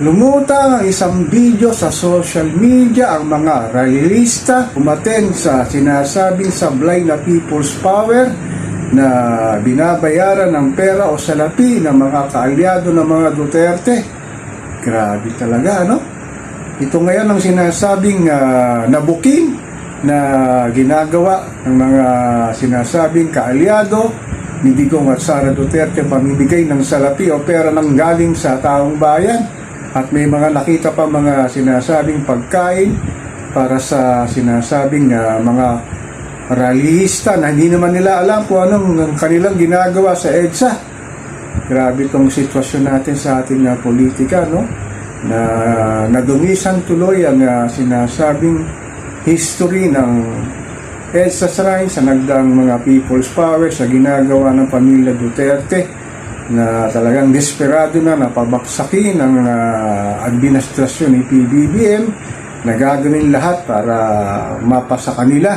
Lumutang ang isang video sa social media ang mga realista umaten sa sinasabing sablay na people's power na binabayaran ng pera o salapi ng mga kaalyado ng mga Duterte. Grabe talaga, ano? Ito ngayon ang sinasabing ah, nabuking na ginagawa ng mga sinasabing kaalyado ni Digong at Sara Duterte pamimigay ng salapi o pera ng galing sa taong bayan at may mga nakita pa mga sinasabing pagkain para sa sinasabing ah, mga rallyista na hindi naman nila alam kung anong ang kanilang ginagawa sa EDSA. Grabe itong sitwasyon natin sa ating ah, politika, no? Na nadumisan tuloy ang ah, sinasabing history ng EDSA shrine sa nagdaang mga people's power sa ginagawa ng pamilya Duterte na talagang desperado na napabaksakin ang ah, administrasyon ni PBBM na gagawin lahat para mapasa kanila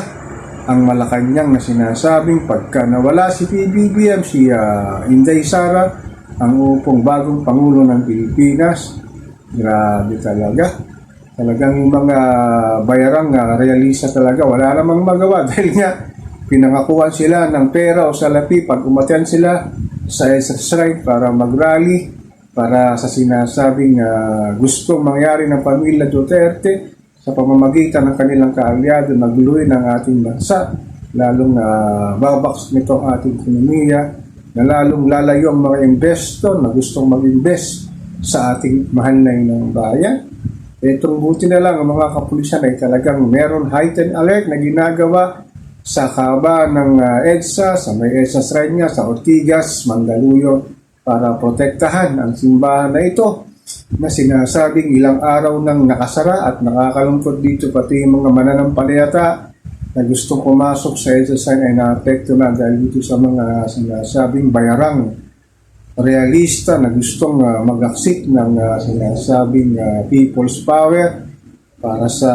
ang Malacanang na sinasabing pagka nawala si PBBM, si ah, Inday Sara, ang upong bagong Pangulo ng Pilipinas. Grabe talaga. Talagang mga bayarang uh, realista talaga, wala namang magawa dahil nga pinangakuan sila ng pera o salapi pag umaten sila sa ESA Shrine para mag-rally para sa sinasabing uh, gusto mangyari ng pamilya Duterte sa pamamagitan ng kanilang kaalyado na guluhin ang ating bansa lalong uh, babaks nito ang ating ekonomiya na lalong lalayo ang mga investor na gustong mag-invest sa ating mahal na inang bayan. Itong buti na lang ang mga kapulisan ay talagang meron heightened alert na ginagawa sa kaba ng uh, EDSA, sa may EDSA shrine nga, sa Ortigas, Mandaluyong, para protektahan ang simbahan na ito na sinasabing ilang araw nang nakasara at nakakalungkot dito pati yung mga mananampalayata na gustong pumasok sa EDSA shrine ay naapekto na dahil dito sa mga sinasabing bayarang realista na gustong uh, mag-aksik ng uh, sinasabing uh, people's power para sa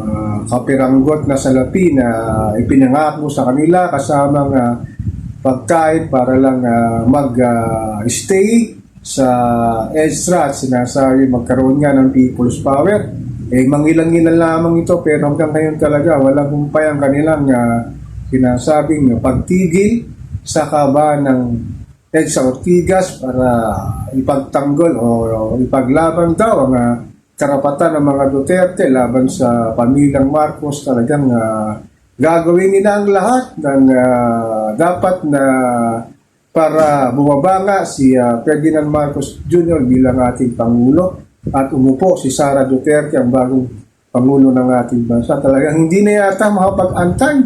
uh, kapiranggot na salapi na ipinangako sa kanila kasamang uh, pagkain para lang uh, mag-stay sa extra at sinasabi magkaroon nga ng people's power. Eh, mangilang-ilan lamang ito pero hanggang ngayon talaga walang humpay ang kanilang uh, sinasabing pagtigil sa kaba ng EDSA Ortigas para ipagtanggol o, o ipaglaban daw ang uh, karapatan ng mga Duterte laban sa pamilyang Marcos talagang uh, gagawin nila ang lahat ng uh, dapat na para bumaba si uh, Ferdinand Marcos Jr. bilang ating Pangulo at umupo si Sara Duterte ang bagong Pangulo ng ating bansa. Talagang hindi na yata makapag-antay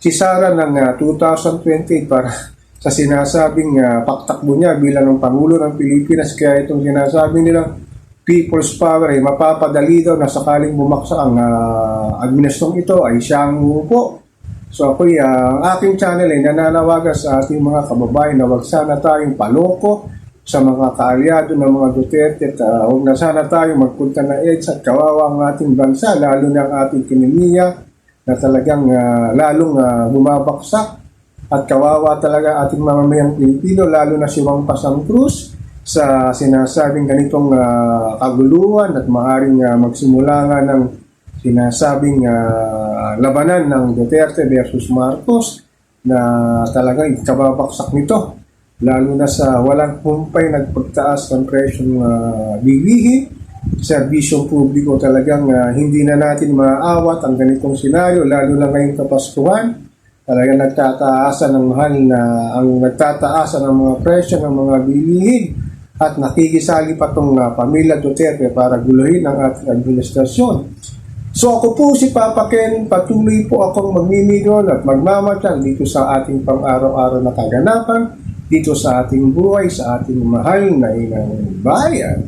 si Sara ng uh, 2028 para sa sinasabing uh, paktakbo niya bilang ng Pangulo ng Pilipinas. Kaya itong sinasabi nilang people's power ay mapapadali daw na sakaling bumaksak ang uh, administrasyon ito ay siyang upo. So ako uh, ang aking channel ay nananawagan sa ating mga kababayan na wag sana tayong paloko sa mga kaalyado ng mga Duterte at uh, huwag na sana tayong magpunta na EDS at kawawa ang ating bansa, lalo na ang ating kinimiya na talagang uh, lalong uh, bumabaksak at kawawa talaga ating mamamayang Pilipino, lalo na si Juan Pasang Cruz sa sinasabing ganitong uh, kaguluhan at maaaring uh, magsimula nga ng sinasabing uh, labanan ng Duterte versus Marcos na talagang ikababaksak nito lalo na sa walang humpay nagpagtaas ng presyong uh, bilihin. Serbisyong publiko talagang uh, hindi na natin maaawat ang ganitong senaryo lalo na ngayong kapaskuhan. Talagang nagtataasan ng mahal na ang nagtataasan ng mga presyo ng mga bilihin at nakikisali pa itong uh, pamilya Duterte para guluhin ang ating administrasyon. So ako po si Papa Ken, patuloy po akong magmimilyon at magmamatang dito sa ating pang-araw-araw na kaganapan, dito sa ating buhay, sa ating mahal na inang bayan.